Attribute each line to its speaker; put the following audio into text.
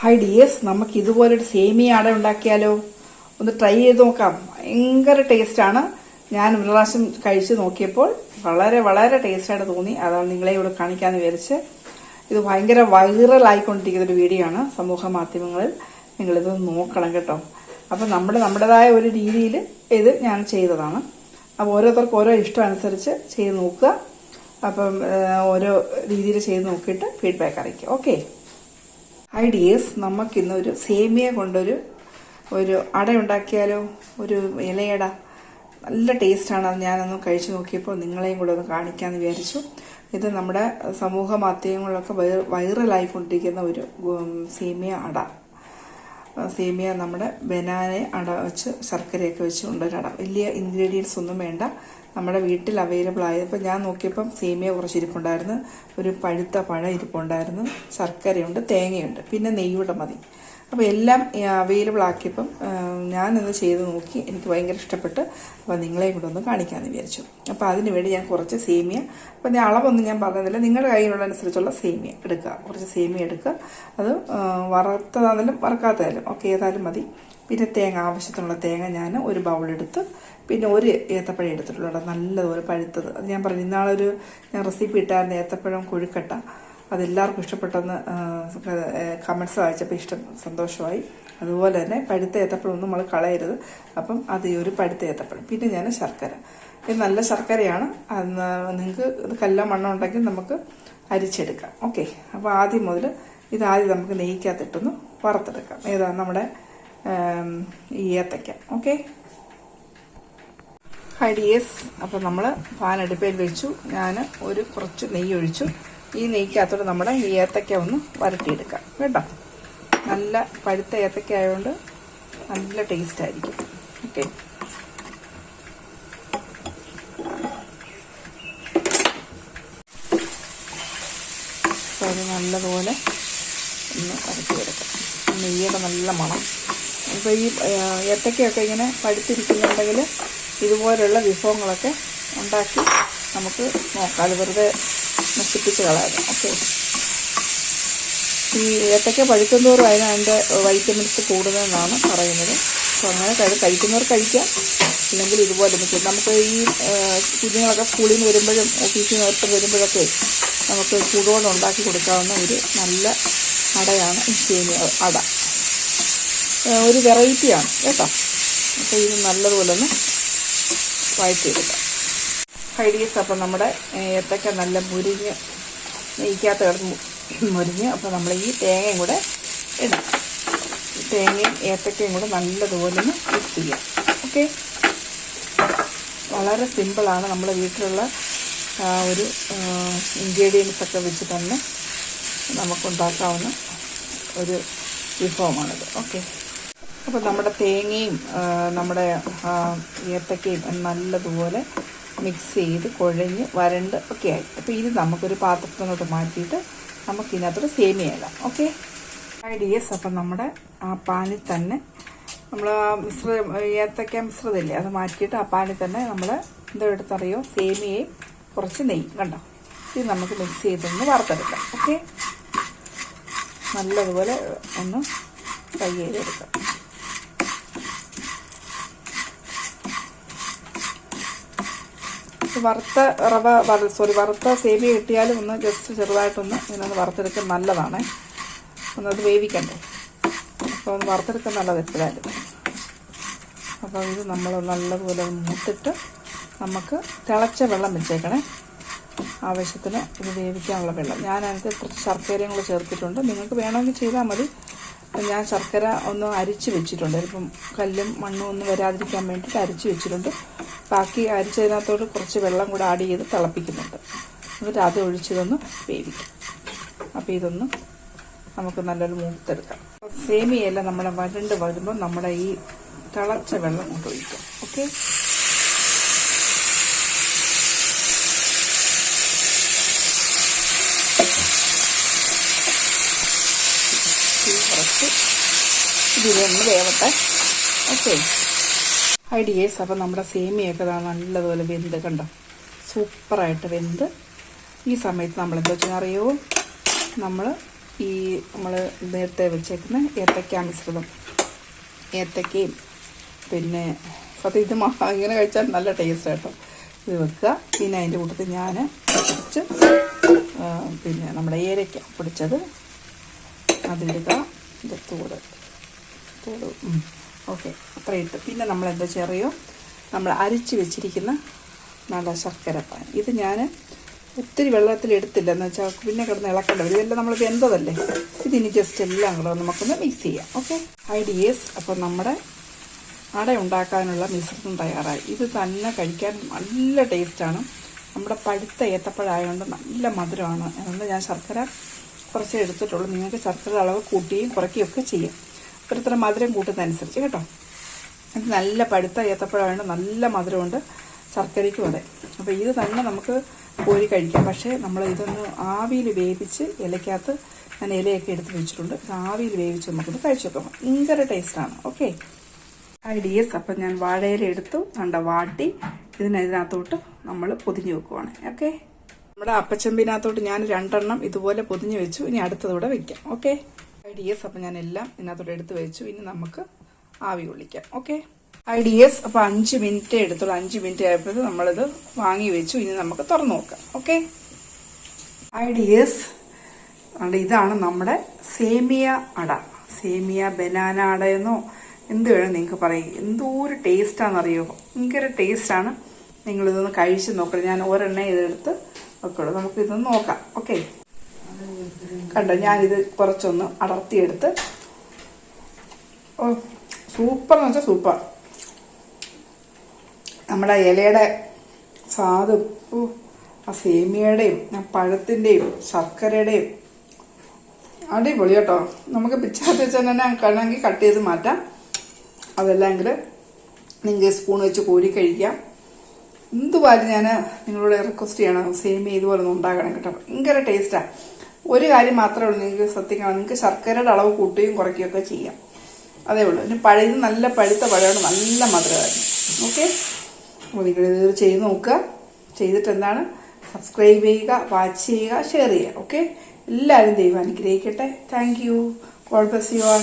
Speaker 1: Hi dears നമുക്ക് ഇതുപോലൊരു സേമിയ അട ഉണ്ടാക്കിയാലോ? ഒന്ന് ട്രൈ ചെയ്ത് നോക്കാം. ഭയങ്കര ടേസ്റ്റാണ് ഞാൻ ഒരു പ്രാവശ്യം കഴിച്ച് നോക്കിയപ്പോൾ വളരെ വളരെ ടേസ്റ്റായിട്ട് തോന്നി. അതാണ് നിങ്ങളെ ഇവിടെ കാണിക്കാമെന്ന് വിചാരിച്ച്. ഇത് ഭയങ്കര വൈറലായിക്കൊണ്ടിരിക്കുന്ന ഒരു വീഡിയോ ആണ് സമൂഹ മാധ്യമങ്ങളിൽ. നിങ്ങളിത് നോക്കണം കേട്ടോ. അപ്പം നമ്മൾ നമ്മുടേതായ ഒരു രീതിയിൽ ഇത് ഞാൻ ചെയ്തതാണ്. അപ്പോൾ ഓരോരുത്തർക്ക് ഓരോ ഇഷ്ടം അനുസരിച്ച് ചെയ്ത് നോക്കുക. അപ്പം ഓരോ രീതിയിൽ ചെയ്ത് നോക്കിയിട്ട് ഫീഡ്ബാക്ക് അറിയിക്കുക. ഓക്കെ ഹൈ ഡിയേഴ്സ് നമുക്കിന്ന് ഒരു സേമിയ കൊണ്ടൊരു ഒരു അട ഉണ്ടാക്കിയാലോ? ഒരു ഇലയട. നല്ല ടേസ്റ്റാണ്. അത് ഞാനൊന്ന് കഴിച്ചു നോക്കിയപ്പോൾ നിങ്ങളെയും കൂടെ ഒന്ന് കാണിക്കാമെന്ന് വിചാരിച്ചു. ഇത് നമ്മുടെ സമൂഹ മാധ്യമങ്ങളിലൊക്കെ വൈറ വൈറലായിക്കൊണ്ടിരിക്കുന്ന ഒരു സേമിയ അട. സേമിയ നമ്മുടെ ബനാനെ അട വെച്ച് ശർക്കരയൊക്കെ വെച്ച് ഉണ്ടൊരട വലിയ ഇൻഗ്രീഡിയൻസ് ഒന്നും വേണ്ട. നമ്മുടെ വീട്ടിൽ അവൈലബിൾ ആയപ്പോൾ ഞാൻ നോക്കിയപ്പം സേമിയ കുറച്ച് ഇരിപ്പുണ്ടായിരുന്നു. ഒരു പഴുത്ത പഴം ഇരിപ്പുണ്ടായിരുന്നു. ശർക്കരയുണ്ട് തേങ്ങയുണ്ട്. പിന്നെ നെയ്യൂടെ മതി. അപ്പോൾ എല്ലാം അവൈലബിൾ ആക്കിയപ്പം ഞാനത് ചെയ്ത് നോക്കി. എനിക്ക് ഭയങ്കര ഇഷ്ടപ്പെട്ട്. അപ്പോൾ നിങ്ങളെയും കൂടെ ഒന്ന് കാണിക്കാമെന്ന് വിചാരിച്ചു. അപ്പോൾ അതിന് വേണ്ടി ഞാൻ കുറച്ച് സേമിയ അപ്പോൾ ഞാൻ അളവൊന്നും ഞാൻ പറഞ്ഞതില്ല. നിങ്ങളുടെ കയ്യിലുള്ള അനുസരിച്ചുള്ള സേമിയ എടുക്കുക. കുറച്ച് സേമിയ എടുക്കുക. അത് വറുത്തതാണെങ്കിലും വറുക്കാത്തതായാലും ഒക്കെ ഏതായാലും മതി. പിന്നെ തേങ്ങ ആവശ്യത്തിനുള്ള തേങ്ങ ഞാൻ ഒരു ബൗളെടുത്ത് പിന്നെ ഒരു ഏത്തപ്പഴം എടുത്തിട്ടുള്ളൂ കേട്ടോ. നല്ലതുപോലെ പഴുത്തത്. അത് ഞാൻ പറഞ്ഞു ഇന്നാളൊരു ഞാൻ റെസിപ്പി ഇട്ടായിരുന്നു ഏത്തപ്പഴം കൊഴുക്കട്ട. അതെല്ലാവർക്കും ഇഷ്ടപ്പെട്ടെന്ന് കമൻസ് വായിച്ചപ്പോൾ ഇഷ്ടം സന്തോഷമായി. അതുപോലെ തന്നെ പഴുത്ത ഏത്തപ്പഴം നമ്മൾ കളയരുത്. അപ്പം അത് ഈ ഒരു പഴുത്ത ഏത്തപ്പഴം. പിന്നെ ഞാൻ ശർക്കര. ഇത് നല്ല ശർക്കരയാണ്. നിങ്ങൾക്ക് ഇത് കല്ല മണ്ണം ഉണ്ടെങ്കിൽ നമുക്ക് അരിച്ചെടുക്കാം. ഓക്കെ. അപ്പോൾ ആദ്യം മുതൽ ഇത് ആദ്യം നമുക്ക് നെയ്ക്കകത്തിട്ടൊന്ന് വറുത്തെടുക്കാം. ഏതാ നമ്മുടെ ഈ ഏത്തയ്ക്ക ഓക്കെ. ഹൈ അപ്പം നമ്മൾ പാൻ അടുപ്പയിൽ വെച്ചു. ഞാൻ ഒരു കുറച്ച് നെയ്യ് ഒഴിച്ചു ഈ നെയ്ക്കകത്തോട് നമ്മുടെ ഈ ഏത്തക്ക ഒന്ന് വരട്ടിയെടുക്കാം. കേട്ടോ? നല്ല പഴുത്ത ഏത്തക്ക ആയതുകൊണ്ട് നല്ല ടേസ്റ്റ് ആയിരിക്കും. ഓക്കെ നല്ലതുപോലെ ഒന്ന് വരട്ടിയെടുക്കാം. നെയ്യുടെ നല്ല മണം. അപ്പോൾ ഈ ഏത്തക്കയൊക്കെ ഇങ്ങനെ പഴുത്തിരിക്കുന്നുണ്ടെങ്കിൽ ഇതുപോലെയുള്ള വിഭവങ്ങളൊക്കെ ഉണ്ടാക്കി നമുക്ക് നോക്കാം. അത് വെറുതെ നശിപ്പിച്ച് കളയാതെ ഓക്കെ ഈ ഏത്തക്ക പഴുക്കുന്തോറും അതിന് അതിന്റെ വൈറ്റമിൻസ് കൂടുന്നതെന്നാണ് പറയുന്നത്. അപ്പോൾ അങ്ങനെ കഴി- കഴിക്കുന്നവർ കഴിക്കാം. അല്ലെങ്കിൽ ഇതുപോലെ നിൽക്കും നമുക്ക് ഈ കുഞ്ഞുങ്ങളൊക്കെ സ്കൂളിൽ നിന്ന് വരുമ്പോഴും ഓഫീസിൽ നിന്ന് ഒക്കെ വരുമ്പോഴൊക്കെ നമുക്ക് ചൂടോടെ ഉണ്ടാക്കി കൊടുക്കാവുന്ന ഒരു നല്ല അടയാണ് സേമിയ അട. ഒരു വെറൈറ്റിയാണ് കേട്ടോ. അപ്പോൾ ഇത് നല്ലതുപോലെ ഒന്ന് വഴറ്റിയെടുക്കാം. ഹൈഡീസ് അപ്പം നമ്മുടെ ഏത്തക്ക നല്ല മുരിഞ്ഞ് മു- മുരിഞ്ഞ് അപ്പോൾ നമ്മൾ ഈ തേങ്ങയും കൂടെ ഇടാം. തേങ്ങയും ഏത്തക്കയും കൂടെ നല്ലതുപോലെ ഒന്ന് മിക്സ് ചെയ്യാം. ഓക്കെ? വളരെ സിമ്പിളാണ് നമ്മുടെ വീട്ടിലുള്ള ഒരു ഇൻഗ്രീഡിയൻസ് ഒക്കെ വെച്ച് തന്നെ നമുക്കുണ്ടാക്കാവുന്ന ഒരു വിഭവമാണിത്. ഓക്കെ? അപ്പോൾ നമ്മുടെ തേങ്ങയും നമ്മുടെ ഏത്തക്കയും നല്ലതുപോലെ മിക്സ് ചെയ്ത് കുഴഞ്ഞ് വരണ്ട് ഒക്കെ ആയി. അപ്പോൾ ഇത് നമുക്കൊരു പാത്രത്തിനോട്ട് മാറ്റിയിട്ട് നമുക്കിതിനകത്തോട് സേമിയ ഇടാം. ഓക്കെ? ഐഡിയസ് അപ്പം നമ്മുടെ ആ പാനിൽ തന്നെ നമ്മൾ മിശ്ര ഏത്തക്ക മിശ്രിതമില്ലേ അത് മാറ്റിയിട്ട് ആ പാനിൽ തന്നെ നമ്മൾ എന്തോ എടുത്തറിയോ? സേമിയയും കുറച്ച് നെയ്യ് കണ്ടോ? ഇത് നമുക്ക് മിക്സ് ചെയ്തൊന്ന് വറുത്തെടുക്കാം. ഓക്കെ? നല്ലതുപോലെ ഒന്ന് ഫ്രൈ ചെയ്തെടുക്കാം. വറുത്ത റവ സോറി വറുത്ത സേമിയ കിട്ടിയാലും ഒന്ന് ജസ്റ്റ് ചെറുതായിട്ടൊന്ന് ഇതിനൊന്ന് വറുത്തെടുക്കാൻ നല്ലതാണ്. ഒന്നത് വേവിക്കണ്ടേ? അപ്പോൾ ഒന്ന് വറുത്തെടുക്കാൻ നല്ലത് എപ്പോഴായാലും. അപ്പോൾ ഇത് നമ്മൾ നല്ലതുപോലെ മൂത്തിട്ട് നമുക്ക് തിളച്ച വെള്ളം വെച്ചേക്കണേ. ആവശ്യത്തിന് ഇത് വേവിക്കാനുള്ള വെള്ളം. ഞാൻ അതിനകത്ത് കുറച്ച് ശർക്കരയും കൂടെ ചേർത്തിട്ടുണ്ട്. നിങ്ങൾക്ക് വേണമെങ്കിൽ ചെയ്താൽ മതി. ഞാൻ ശർക്കര ഒന്ന് അരിച്ച് വെച്ചിട്ടുണ്ട്. ഇപ്പം കല്ലും മണ്ണും ഒന്നും വരാതിരിക്കാൻ വേണ്ടിയിട്ട് അരിച്ച് വെച്ചിട്ടുണ്ട്. ബാക്കി അരിച്ചതിനകത്തോട് കുറച്ച് വെള്ളം കൂടെ ആഡ് ചെയ്ത് തിളപ്പിക്കുന്നുണ്ട്. എന്നിട്ട് അത് ഒഴിച്ചതൊന്ന് വേവിക്കും. അപ്പോൾ ഇതൊന്ന് നമുക്ക് നല്ലൊരു മൂത്തെടുക്കാം. സേമിയയെല്ലാം നമ്മുടെ വരണ്ട് വരുമ്പോൾ നമ്മുടെ ഈ തിളച്ച വെള്ളം കൊണ്ട് ഒഴിക്കാം. ഓക്കെ? കുറച്ച് ഇതിലൊന്ന് വേവട്ടെ. ഓക്കെ? ഐഡിയേഴ്സ് അപ്പോൾ നമ്മുടെ സേമിയൊക്കെ നല്ലതുപോലെ വെന്ത് കണ്ടോ? സൂപ്പറായിട്ട് വെന്ത്. ഈ സമയത്ത് നമ്മൾ എന്താ വെച്ചാൽ അറിയോ? നമ്മൾ ഈ നമ്മൾ നേരത്തെ വെച്ചേക്കുന്ന ഏത്തക്ക മിശ്രിതം. ഏത്തക്കയും പിന്നെ സത്യം ഇത് ഇങ്ങനെ കഴിച്ചാൽ നല്ല ടേസ്റ്റ് കേട്ടോ ഇത് വെക്കുക. പിന്നെ അതിന്റെ കൂട്ടത്തിൽ ഞാൻ കുറച്ച് പിന്നെ നമ്മുടെ ഏലയ്ക്ക പൊടിച്ചത്. അതിടുക. ഇത് തോട്. തൂട്. ഓക്കെ അത്രയും ഇട്ട്. പിന്നെ നമ്മൾ എന്താ ചെറിയോ നമ്മൾ അരിച്ച് വെച്ചിരിക്കുന്ന നല്ല ശർക്കരപ്പാൻ ഇത് ഞാൻ ഒത്തിരി വെള്ളത്തിൽ എടുത്തില്ല. എന്ന് വെച്ചാൽ പിന്നെ കിടന്ന് ഇളക്കേണ്ട. വരും ഇതെല്ലാം നമ്മൾ വെന്തതല്ലേ? ഇതിനി ജസ്റ്റ് എല്ലാം കൂടെ നമുക്കൊന്ന് മിക്സ് ചെയ്യാം. ഓക്കെ? ഐഡിയേഴ്സ് അപ്പോൾ നമ്മുടെ അട ഉണ്ടാക്കാനുള്ള മിശ്രിതം തയ്യാറായി. ഇത് തന്നെ കഴിക്കാൻ നല്ല ടേസ്റ്റാണ് നമ്മുടെ പഴുത്ത ഏത്തപ്പഴമായതുകൊണ്ട് നല്ല മധുരമാണ്. അതുകൊണ്ട് ഞാൻ ശർക്കര കുറച്ചേ എടുത്തിട്ടുള്ളൂ. നിങ്ങൾക്ക് ശർക്കര അളവ് കൂട്ടുകയും കുറയ്ക്കുകയൊക്കെ ചെയ്യാം. ഓരോരുത്തർ മധുരം കൂട്ടുന്നതനുസരിച്ച് കേട്ടോ. ഇത് നല്ല പഴുത്ത ഏത്തപ്പഴമാണ് നല്ല മധുരമുണ്ട്. ശർക്കരയ്ക്കും അതെ. അപ്പോൾ ഇത് തന്നെ നമുക്ക് കോരി കഴിക്കാം. പക്ഷേ നമ്മൾ ഇതൊന്ന് ആവിയിൽ വേവിച്ച് ഇലയ്ക്കകത്ത് ഞാൻ ഇലയൊക്കെ എടുത്ത് വെച്ചിട്ടുണ്ട്. ഇത് ആവിയിൽ വേവിച്ച് നമുക്കൊന്ന് കഴിച്ചു നോക്കാം. ഭയങ്കര ടേസ്റ്റാണ് ഓക്കെ ഐഡിയസ് അപ്പം ഞാൻ വാഴയില എടുത്തു. കണ്ട വാട്ടി. ഇതിനകത്തോട്ട് നമ്മൾ പൊതിഞ്ഞ് വെക്കുവാണ്. ഓക്കെ നമ്മുടെ അപ്പച്ചമ്പിനകത്തോട്ട് ഞാൻ രണ്ടെണ്ണം ഇതുപോലെ പൊതിഞ്ഞ് വെച്ചു. ഇനി അടുത്തതൂടെ വെക്കാം. ഓക്കെ ഐഡിയസ് അപ്പം ഞാൻ എല്ലാം ഇതിനകത്തോടെ എടുത്ത് വെച്ചു. ഇനി നമുക്ക് ആവി കൊള്ളിക്കാം. ഓക്കെ ഐഡിയസ് അപ്പം അഞ്ച് മിനിറ്റ് എടുത്തുള്ളൂ. അഞ്ച് മിനിറ്റ് ആയപ്പോൾ നമ്മളിത് വാങ്ങി വെച്ചു. ഇനി നമുക്ക് തുറന്നു നോക്കാം. ഓക്കെ ഐഡിയസ് അതുകൊണ്ട് ഇതാണ് നമ്മുടെ സേമിയ അട. സേമിയ ബനാന അടയെന്നോ എന്ത് വേണം നിങ്ങൾക്ക് പറയും. എന്തോ ഒരു ടേസ്റ്റാണെന്നറിയോ ഭയങ്കര ടേസ്റ്റാണ് നിങ്ങളിതൊന്ന് കഴിച്ച് നോക്കണം. ഞാൻ ഒരെണ്ണ ഇതെടുത്ത് വെക്കുള്ളൂ. നമുക്കിതൊന്ന് നോക്കാം. ഓക്കെ കണ്ടോ ഞാനിത് കുറച്ചൊന്ന് അടർത്തിയെടുത്ത്. സൂപ്പർ എന്ന് വെച്ചാൽ സൂപ്പർ. നമ്മുടെ ഇലയുടെ സ്വാദും ആ സേമിയയുടെയും ആ പഴത്തിന്റെയും ശർക്കരയുടെയും അടിപൊളി കേട്ടോ. നമുക്ക് പിച്ചാത്തി വെച്ചാൽ തന്നെ കണമെങ്കിൽ കട്ട് ചെയ്ത് മാറ്റാം. അതല്ലെങ്കിൽ നിങ്ങൾക്ക് സ്പൂൺ വെച്ച് കോരി കഴിക്കാം. എന്തുവായാലും ഞാൻ നിങ്ങളോട് റിക്വസ്റ്റ് ചെയ്യണം. സേമിയ ഇതുപോലെ ഒന്ന് ഉണ്ടാക്കണം കേട്ടോ. ഭയങ്കര ടേസ്റ്റാണ് ഒരു കാര്യം മാത്രമേ ഉള്ളൂ. നിങ്ങൾക്ക് ശ്രദ്ധിക്കണം നിങ്ങൾക്ക് ശർക്കരയുടെ അളവ് കൂട്ടുകയും കുറയ്ക്കുകയൊക്കെ ചെയ്യാം. അതേ ഉള്ളൂ. പിന്നെ പഴയത് നല്ല പഴുത്ത പഴമാണ്. നല്ല മധുരമായിരുന്നു. ഓക്കെ? അപ്പോൾ നിങ്ങൾ ഇത് ചെയ്ത് നോക്കുക. ചെയ്തിട്ട് എന്താണ്? സബ്സ്ക്രൈബ് ചെയ്യുക വാച്ച് ചെയ്യുക ഷെയർ ചെയ്യുക. ഓക്കെ? എല്ലാവരും ദൈവം അനുഗ്രഹിക്കട്ടെ. Thank you. God bless you all.